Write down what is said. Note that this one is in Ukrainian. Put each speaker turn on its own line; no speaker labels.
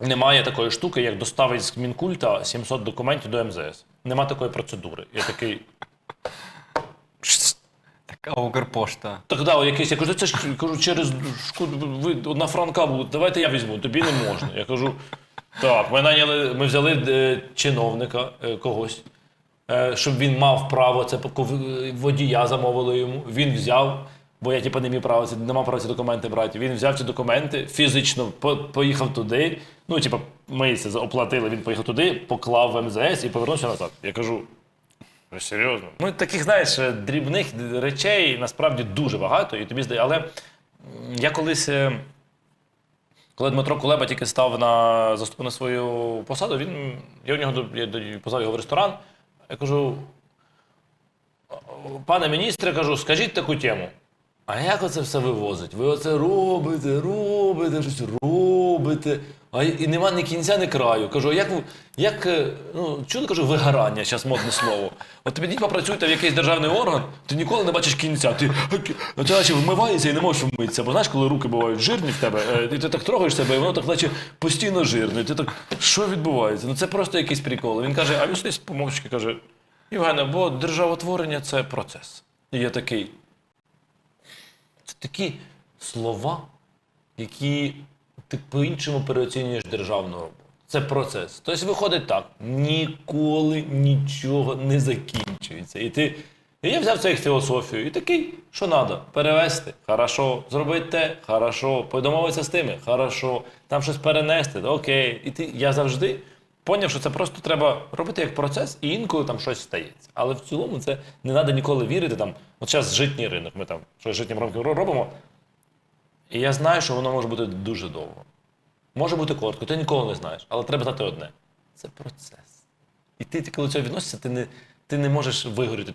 Немає такої штуки, як доставить з Мінкульта 700 документів до МЗС. Нема такої процедури. Я такий.
Така Укрпошта.
Так да, якийсь, я кажу, це ж кажу, через ви одна франка буде, давайте я візьму, тобі не можна. Я кажу, так, ми наняли, ми взяли е, чиновника е, когось, е, щоб він мав право, це водія замовили йому. Він взяв, бо я типу, не мав права, не мав права ці документи брати. Він взяв ці документи, фізично по- поїхав туди. Ну, типу, ми це оплатили, він поїхав туди, поклав в МЗС і повернувся назад. Я кажу, ви серйозно? Ну, таких, знаєш, е, дрібних речей насправді дуже багато, і тобі здає. Але я колись, е, коли Дмитро Кулеба тільки став на на свою посаду, він, я у нього я позвав його в ресторан. Я кажу: пане міністре, кажу, скажіть таку тему. А як оце все вивозить? Ви оце робите, робите, щось робите. А і нема ні кінця, ні краю. Кажу, як як е, ну, чули, кажу, вигорання, зараз модне слово. От тобі йдіть попрацюйте в якийсь державний орган, ти ніколи не бачиш кінця. Ти, ну, ти наче вмиваєшся і не можеш вмитися. Бо знаєш, коли руки бувають жирні в тебе, е, і ти так трогаєш себе, і воно так наче постійно жирне. Ти так, що відбувається? Ну це просто якийсь прикол. Він каже, а він помовчки каже: Євгене, бо державотворення це процес. І я такий. Такі слова, які ти по-іншому переоцінюєш державну роботу. Це процес. Тобто виходить так: ніколи нічого не закінчується. І ти. І я взяв це як філософію і такий, що треба, перевести, хорошо, зробити те, хорошо, подомовитися з тими, хорошо, там щось перенести, окей. І ти, я завжди поняв, що це просто треба робити як процес, і інколи там щось стається. Але в цілому це не треба ніколи вірити. Там, от зараз житній ринок, ми там щось житнім ринком робимо. І я знаю, що воно може бути дуже довго. Може бути коротко, ти ніколи не знаєш. Але треба знати одне: це процес. І ти, коли до цього відносишся, ти не, ти не можеш вигоріти.